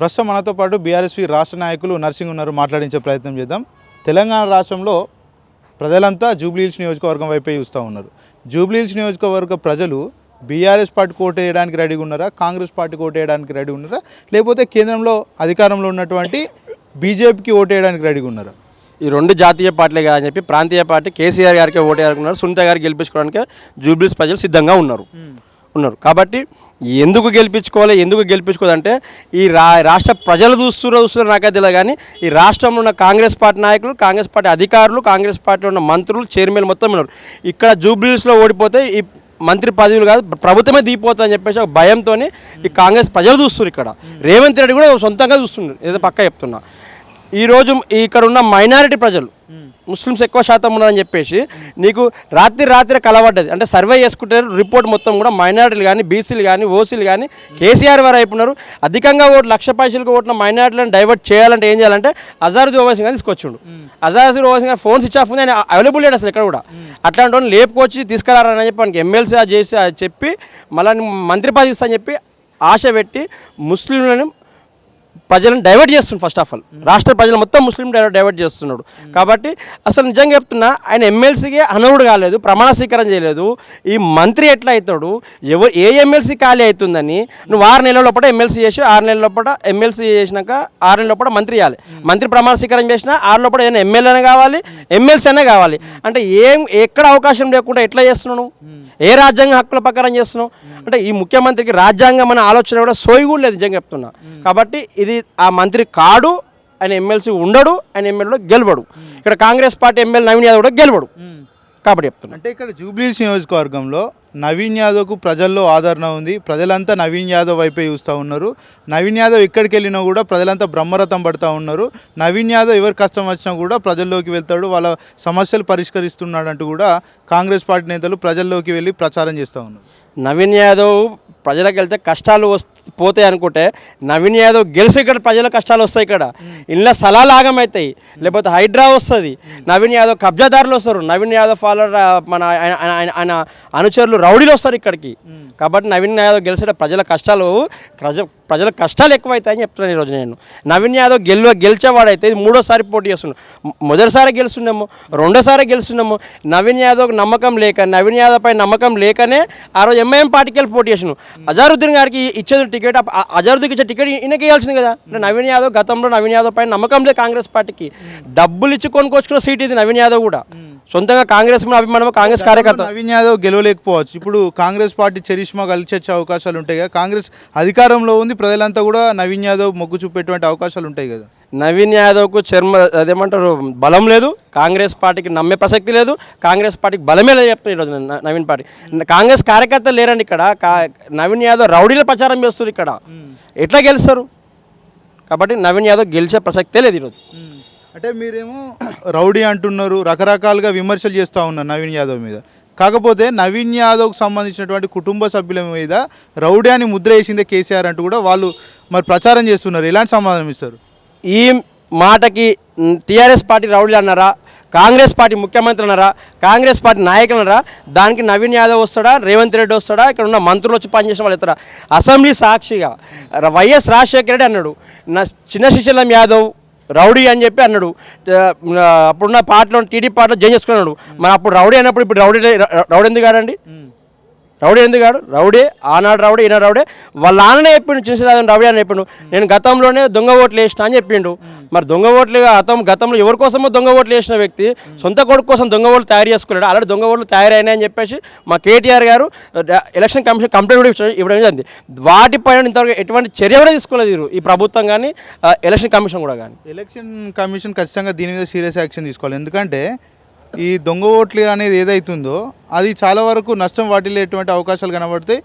ప్రస్తుతం మనతో పాటు బీఆర్ఎస్పీ రాష్ట్ర నాయకులు నర్సింగ్ ఉన్నారు మాట్లాడించే ప్రయత్నం చేద్దాం. తెలంగాణ రాష్ట్రంలో ప్రజలంతా జూబ్లీహిల్స్ నియోజకవర్గం వైపే చూస్తూ ఉన్నారు. జూబ్లీహిల్స్ నియోజకవర్గ ప్రజలు బీఆర్ఎస్ పార్టీకి ఓటు వేయడానికి రెడీగా ఉన్నారా? కాంగ్రెస్ పార్టీకి ఓటు వేయడానికి రెడీగా ఉన్నారా? లేకపోతే కేంద్రంలో అధికారంలో ఉన్నటువంటి బీజేపీకి ఓటు వేయడానికి రెడీగా ఉన్నారా? ఈ రెండు జాతీయ పార్టీలే కాదని చెప్పి ప్రాంతీయ పార్టీ కేసీఆర్ గారికి ఓటేయాలనుకున్నారు సునీత గారు గెలిపించుకోవడానికి జూబ్లీస్ ప్రజలు సిద్ధంగా ఉన్నారు. ఉన్నారు కాబట్టి ఎందుకు గెలిపించుకోవాలి ఎందుకు గెలిపించుకోవాలంటే ఈ రా రాష్ట్ర ప్రజలు చూస్తున్నారు చూస్తున్నారు నాకే తెలియదు కానీ ఈ రాష్ట్రంలో ఉన్న కాంగ్రెస్ పార్టీ నాయకులు కాంగ్రెస్ పార్టీ అధికారులు కాంగ్రెస్ పార్టీలో ఉన్న మంత్రులు చైర్మన్ మొత్తం ఉన్నారు. ఇక్కడ జూబ్లీస్లో ఓడిపోతే ఈ మంత్రి పదవులు కాదు ప్రభుత్వమే దిగిపోతుందని చెప్పేసి ఒక భయంతో ఈ కాంగ్రెస్ ప్రజలు చూస్తున్నారు ఇక్కడ. రేవంత్ రెడ్డి కూడా సొంతంగా చూస్తున్నారు ఏదో పక్క చెప్తున్నా. ఈరోజు ఇక్కడ ఉన్న మైనారిటీ ప్రజలు ముస్లిమ్స్ ఎక్కువ శాతం ఉన్నారని చెప్పేసి నీకు రాత్రి రాత్రి కలవడ్డది. అంటే సర్వే చేసుకుంటే రిపోర్ట్ మొత్తం కూడా మైనార్టీలు కానీ బీసీలు కానీ ఓసీలు కానీ కేసీఆర్ వారు అయిపోయినారు. అధికంగా ఓటు లక్ష పైసలకు ఓట్ల మైనార్టీలను డైవర్ట్ చేయాలంటే ఏం చేయాలంటే అజారుద్దీన్ ఓవైసీ గారిని తీసుకొచ్చిండు. Azharuddin Owaisi phone switch off ఉంది ఆయన అవైలబుల్ లేడు అసలు ఇక్కడ కూడా. అట్లాంటి వాళ్ళు లేపుకొచ్చి తీసుకురారని చెప్పి మనకి ఎమ్మెల్సీ చేసి అది చెప్పి మళ్ళీ మంత్రి పదవి ఇస్తా అని చెప్పి ఆశ పెట్టి ముస్లింలను ప్రజలను డైవర్ట్ చేస్తుంది ఫస్ట్ ఆఫ్ ఆల్ రాష్ట్ర ప్రజలు మొత్తం ముస్లిం డైవర్ట్ చేస్తున్నాడు కాబట్టి అసలు నిజంగా చెప్తున్నా ఆయన ఎమ్మెల్సీకి అనవుడు కాలేదు ప్రమాణ స్వీకారం చేయలేదు. ఈ మంత్రి ఎట్లా అవుతాడు ఎవరు ఏ ఎమ్మెల్సీ ఖాళీ అవుతుందని? నువ్వు ఆరు నెలల లోపల ఎమ్మెల్సీ చేసి ఆరు నెలల లోపల ఎమ్మెల్సీ చేసినాక ఆరు నెలల లోపల మంత్రి చేయాలి. మంత్రి ప్రమాణ స్వీకారం చేసినా ఆరు లోపల ఏదైనా ఎమ్మెల్యేనే కావాలి ఎమ్మెల్సీ అనే కావాలి. అంటే ఏం ఎక్కడ అవకాశం లేకుండా ఎట్లా చేస్తున్నావు? ఏ రాజ్యాంగ హక్కుల ప్రకారం చేస్తున్నావు? అంటే ఈ ముఖ్యమంత్రికి రాజ్యాంగం అనే ఆలోచన కూడా సోయి కూడా లేదు నిజంగా చెప్తున్నా. కాబట్టి ఇది ఆ మంత్రి కాడు ఆయన ఎమ్మెల్సీ ఉండడు ఆయన ఎమ్మెల్యేలో గెలవడు. ఇక్కడ కాంగ్రెస్ పార్టీ ఎమ్మెల్యే నవీన్ యాదవ్ కూడా గెలవడు. కాబట్టి చెప్తున్నా. అంటే ఇక్కడ జూబ్లీహిల్స్ నియోజకవర్గంలో నవీన్ యాదవ్కు ప్రజల్లో ఆదరణ ఉంది. ప్రజలంతా నవీన్ యాదవ్ వైపే చూస్తూ ఉన్నారు. నవీన్ యాదవ్ ఎక్కడికి వెళ్ళినా కూడా ప్రజలంతా బ్రహ్మరథం పడుతూ ఉన్నారు. నవీన్ యాదవ్ ఎవరి కష్టం వచ్చినా కూడా ప్రజల్లోకి వెళ్తాడు. వాళ్ళ సమస్యలు పరిష్కరిస్తున్నాడు అంటూ కూడా కాంగ్రెస్ పార్టీ నేతలు ప్రజల్లోకి వెళ్ళి ప్రచారం చేస్తూ ఉన్నారు. నవీన్ యాదవ్ ప్రజలకు వెళ్తే కష్టాలు పోతాయి అనుకుంటే నవీన్ యాదవ్ గెలిచి ఇక్కడ ప్రజల కష్టాలు వస్తాయి ఇక్కడ. ఇళ్ళ స్థలాలు ఆగమవుతాయి లేకపోతే హైడ్రా వస్తుంది. నవీన్ యాదవ్ కబ్జాదారులు వస్తారు. నవీన్ యాదవ్ ఫాలోవర్ మన ఆయన- ఆయన- అనుచరులు రౌడీలు వస్తారు ఇక్కడికి. కాబట్టి నవీన్ యాదవ్ గెలిచిన ప్రజల కష్టాలు ప్రజ ప్రజల కష్టాలు ఎక్కువైతాయని చెప్తున్నాను ఈరోజు నేను. నవీన్ యాదవ్ గెలు గెలిచేవాడైతే ఇది మూడోసారి పోటీ చేస్తున్నాం మొదటిసారి గెలుస్తున్నాము రెండోసారి గెలుస్తున్నాము నవీన్ యాదవ్ నమ్మకం లేక నవీన్ యాదవ్ పై నమ్మకం లేకనే ఆ రోజు ఎంఐఎం పార్టీకి వెళ్ళి పోటీ చేసినాం అజారుద్దీన్ గారికి ఇచ్చేది టికెట్ అజారుద్దీన్కి ఇచ్చే టికెట్ ఈయనకి ఇవ్వాల్సింది కదా. అంటే నవీన్ యాదవ్ గతంలో నవీన్ యాదవ్ పైన నమ్మకం లేదు కాంగ్రెస్ పార్టీకి. డబ్బులు ఇచ్చి కొనుక్కొచ్చుకున్న సీట్ ఇది నవీన్ యాదవ్ కూడా. సొంతంగా కాంగ్రెస్ అభిమానం కాంగ్రెస్ కార్యకర్త? నవీన్ యాదవ్ గెలవలేకపోవచ్చు. ఇప్పుడు కాంగ్రెస్ పార్టీ చరిష్మా కలిసి వచ్చే అవకాశాలు ఉంటాయి కదా. కాంగ్రెస్ అధికారంలో ఉంది ప్రజలంతా కూడా నవీన్ యాదవ్ మొగ్గు చూపేటువంటి అవకాశాలు ఉంటాయి కదా. నవీన్ యాదవ్కు చర్మ అదేమంటారు బలం లేదు. కాంగ్రెస్ పార్టీకి నమ్మే ప్రసక్తి లేదు. కాంగ్రెస్ పార్టీకి బలమే లేదు చెప్తాను ఈరోజు నవీన్ పార్టీ. కాంగ్రెస్ కార్యకర్తలు లేరండి ఇక్కడ. నవీన్ యాదవ్ రౌడీల ప్రచారం చేస్తారు ఇక్కడ. ఎట్లా గెలుస్తారు? కాబట్టి నవీన్ యాదవ్ గెలిచే ప్రసక్తే లేదు ఈరోజు. అంటే మీరేమో రౌడీ అంటున్నారు రకరకాలుగా విమర్శలు చేస్తూ ఉన్నారు నవీన్ యాదవ్ మీద. కాకపోతే నవీన్ యాదవ్కి సంబంధించినటువంటి కుటుంబ సభ్యుల మీద రౌడీ అని ముద్ర వేసిందే కేసీఆర్ అంటూ కూడా వాళ్ళు మరి ప్రచారం చేస్తున్నారు. ఎలాంటి సమాధానం ఇస్తారు? ఈ మాటకి టీఆర్ఎస్ పార్టీ రౌడీలు అన్నారా? కాంగ్రెస్ పార్టీ ముఖ్యమంత్రి అన్నారా? కాంగ్రెస్ పార్టీ నాయకులు అన్నారా? దానికి నవీన్ యాదవ్ వస్తాడా? రేవంత్ రెడ్డి వస్తాడా? ఇక్కడ ఉన్న మంత్రులు వచ్చి పనిచేసిన వాళ్ళు ఇస్తారా అసెంబ్లీ సాక్షిగా వైఎస్ రాజశేఖర రెడ్డి అన్నాడు. నా చిన్న శిశులం యాదవ్ రౌడీ అని చెప్పి అన్నాడు. అప్పుడున్న పార్టీలో టీడీపీ పార్టీలో జాయిన్ చేసుకున్నాడు. మరి అప్పుడు రౌడీ అన్నప్పుడు ఇప్పుడు రౌడీ రౌడీ ఎందుకు కాడండి రౌడీ ఎందుకు కాడు రౌడీ ఆనాడు రౌడీ ఈనాడు రౌడీ. వాళ్ళ నాన్ననే చెప్పిండు చిన్నరాజన్ రౌడీ అని చెప్పిండు. నేను గతంలోనే దొంగ ఓట్లు వేసిన అని చెప్పిండు. మరి దొంగ ఓట్లు అతం గతంలో ఎవరి కోసమో దొంగ ఓట్లు వేసిన వ్యక్తి? సొంత కొడుకు కోసం దొంగ ఓట్లు తయారు చేసుకున్నాడు. అలాంటి దొంగ ఓట్లు తయారైనాయని అని చెప్పేసి మా కేటీఆర్ గారు ఎలక్షన్ కమిషన్ కంప్లైంట్ కూడా ఇవ్వడం- జరిగింది. వాటిపైన ఇంతవరకు ఎటువంటి చర్య కూడా తీసుకోలేదు ఈ ప్రభుత్వం కానీ ఎలక్షన్ కమిషన్ కూడా కానీ. ఎలక్షన్ కమిషన్ ఖచ్చితంగా దీని మీద సీరియస్ యాక్షన్ తీసుకోవాలి. ఎందుకంటే ఈ దొంగ ఓట్లు అనేది ఏదైతుందో అది చాలా వరకు నష్టం వాటిల్లేటువంటి అవకాశాలు కనబడతాయి.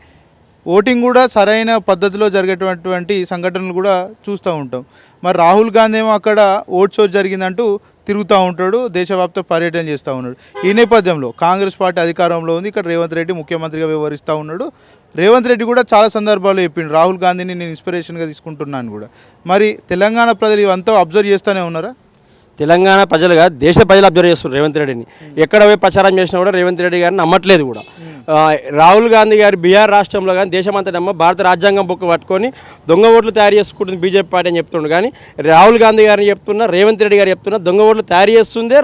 ఓటింగ్ కూడా సరైన పద్ధతిలో జరిగేటటువంటి సంఘటనలు కూడా చూస్తూ ఉంటాం. మరి రాహుల్ గాంధీ ఏమో అక్కడ ఓట్ షో జరిగిందంటూ తిరుగుతూ ఉంటాడు దేశవ్యాప్త పర్యటన చేస్తూ ఉన్నాడు. ఈ నేపథ్యంలో కాంగ్రెస్ పార్టీ అధికారంలో ఉంది. ఇక్కడ రేవంత్ రెడ్డి ముఖ్యమంత్రిగా వ్యవహరిస్తూ ఉన్నాడు. రేవంత్ రెడ్డి కూడా చాలా సందర్భాల్లో చెప్పిండు రాహుల్ గాంధీని నేను ఇన్స్పిరేషన్గా తీసుకుంటున్నాను కూడా. మరి తెలంగాణ ప్రజలు ఇవంతా అబ్జర్వ్ చేస్తూనే ఉన్నారా? తెలంగాణ ప్రజలుగా దేశ ప్రజలు అబ్జర్వ్ చేస్తున్నారు రేవంత్ రెడ్డిని. ఎక్కడ పోయి ప్రచారం చేసినా కూడా రేవంత్ రెడ్డి గారిని నమ్మట్లేదు కూడా. రాహుల్ గాంధీ గారు బీహార్ రాష్ట్రంలో కానీ దేశమంతటమ్మ భారత రాజ్యాంగం బుక్ పట్టుకొని దొంగ ఓట్లు తయారు చేసుకుంటుంది బీజేపీ పార్టీ అని చెప్తుండు. కానీ రాహుల్ గాంధీ గారిని చెప్తున్నా రేవంత్ రెడ్డి గారు చెప్తున్నా దొంగ ఓట్లు తయారు చేస్తుందే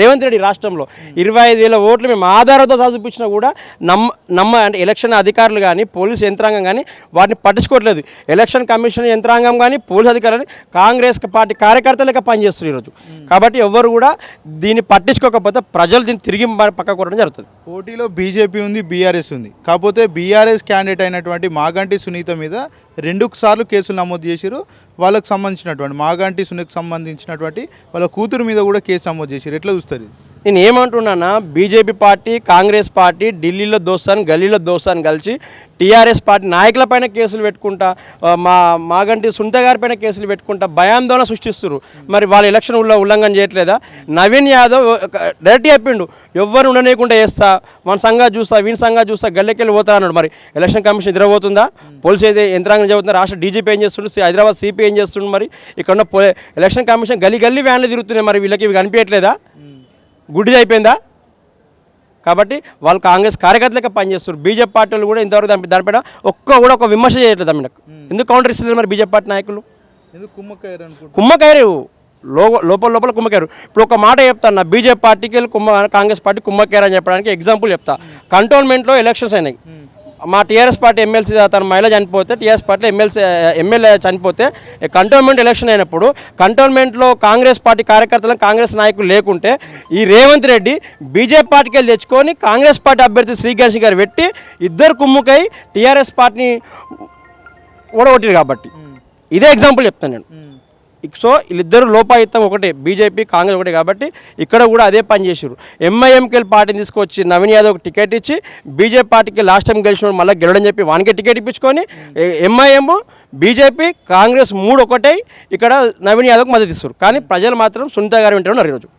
రేవంత్ రెడ్డి రాష్ట్రంలో. ఇరవై ఐదు వేల ఓట్లు మేము ఆధారంతో సహా చూపించినా కూడా నమ్మ నమ్మ అంటే ఎలక్షన్ అధికారులు కానీ పోలీసు యంత్రాంగం కానీ వాటిని పట్టించుకోవట్లేదు. ఎలక్షన్ కమిషన్ యంత్రాంగం కానీ పోలీసు అధికారులు కాంగ్రెస్ పార్టీ కార్యకర్తలుగా పనిచేస్తున్నారు ఈరోజు. కాబట్టి ఎవ్వరు కూడా దీన్ని పట్టించుకోకపోతే ప్రజలు దీన్ని తిరిగి పక్క కొట్టడం జరుగుతుంది. పోటీలో బీజేపీ ఉంది బీఆర్ఎస్ ఉంది. కాకపోతే బీఆర్ఎస్ క్యాండిడేట్ అయినటువంటి మాగంటి సునీత మీద రెండు సార్లు కేసులు నమోదు చేసిరు వాళ్ళకు సంబంధించినటువంటి మాగంటి సునీతకు సంబంధించినటువంటి వాళ్ళ కూతురు మీద కూడా కేసు నమోదు చేసిరు ఎట్లా చూస్తారు ఇది? నేను ఏమంటున్నానా బీజేపీ పార్టీ కాంగ్రెస్ పార్టీ ఢిల్లీలో దోస్తాను గల్లీలో దోస్తాను కలిసి టీఆర్ఎస్ పార్టీ నాయకులపైన కేసులు పెట్టుకుంటా మా మాగంటి సునీత గారి పైన కేసులు పెట్టుకుంటా భయాందోళన సృష్టిస్తున్నారు మరి వాళ్ళు ఎలక్షన్ ఉల్ల ఉల్లంఘన చేయట్లేదా? నవీన్ యాదవ్ డైరెక్ట్ చెప్పిండు ఎవ్వరు ఉండనీయకుండా చేస్తా మన సంఘా చూస్తా వీని సంఘా చూస్తా గల్లెకెళ్ళి పోతా అన్నాడు. మరి ఎలక్షన్ కమిషన్ నిద్రపోతుందా? పోలీసు అయితే యంత్రాంగం చెబుతున్నా రాష్ట్ర డీజీపీ ఏం చేస్తుండ్రు హైదరాబాద్ సిపి ఏం చేస్తుండు మరి? ఇక్కడ ఉన్న ఎలక్షన్ కమిషన్ గల్లీ గల్లీ వ్యాన్లు తిరుగుతున్నాయి మరి వీళ్ళకి ఇవి కనిపించట్లేదా? గుడ్డిది అయిపోయిందా? కాబట్టి వాళ్ళు కాంగ్రెస్ కార్యకర్తలకే పనిచేస్తారు బీజేపీ పార్టీలు కూడా ఇంతవరకు దాని దానిపైన ఒక్క కూడా ఒక విమర్శ చేయట్లేదు దాని ఎందుకు కౌంటర్ ఇస్తలేదు మరి బీజేపీ పార్టీ నాయకులు? కుమ్మకాయరు లోపల లోపల కుమ్మకాయరు ఇప్పుడు ఒక మాట చెప్తాను నా బీజేపీ పార్టీకి వెళ్ళి కుమ్మ కాంగ్రెస్ పార్టీ కుమ్మకాయరు అని చెప్పడానికి ఎగ్జాంపుల్ చెప్తా. కంటోన్మెంట్లో ఎలక్షన్స్ అయినాయి. మా టీఆర్ఎస్ పార్టీ ఎమ్మెల్సీ తన మహిళ చనిపోతే టీఆర్ఎస్ పార్టీ ఎమ్మెల్సీ ఎమ్మెల్యే చనిపోతే కంటోన్మెంట్ ఎలక్షన్ అయినప్పుడు కంటోన్మెంట్లో కాంగ్రెస్ పార్టీ కార్యకర్తలు కాంగ్రెస్ నాయకులు లేకుంటే ఈ రేవంత్ రెడ్డి బీజేపీ పార్టీకి వెళ్ళి తెచ్చుకొని కాంగ్రెస్ పార్టీ అభ్యర్థి శ్రీకాంత్ గారు పెట్టి ఇద్దరు కుమ్ముకై టీఆర్ఎస్ పార్టీని ఓడగొట్టారు కాబట్టి. ఇదే ఎగ్జాంపుల్ చెప్తాను నేను. సో వీళ్ళిద్దరు లోపాయుత్తం ఒకటే బీజేపీ కాంగ్రెస్ ఒకటే కాబట్టి ఇక్కడ కూడా అదే పని చేసారు ఎంఐఎంకెల్ పార్టీని తీసుకొచ్చి నవీన్ యాదవ్ టికెట్ ఇచ్చి బీజేపీ పార్టీకి లాస్ట్ టైం గెలిచిన మళ్ళీ గెలవడం చెప్పి వానికే టికెట్ ఇప్పించుకొని ఎంఐఎం బీజేపీ కాంగ్రెస్ మూడు ఒకటే ఇక్కడ నవీన్ యాదవ్కి మద్దతు ఇస్తారు కానీ ప్రజలు మాత్రం సునీత గారు వింటున్నారు ఈరోజు.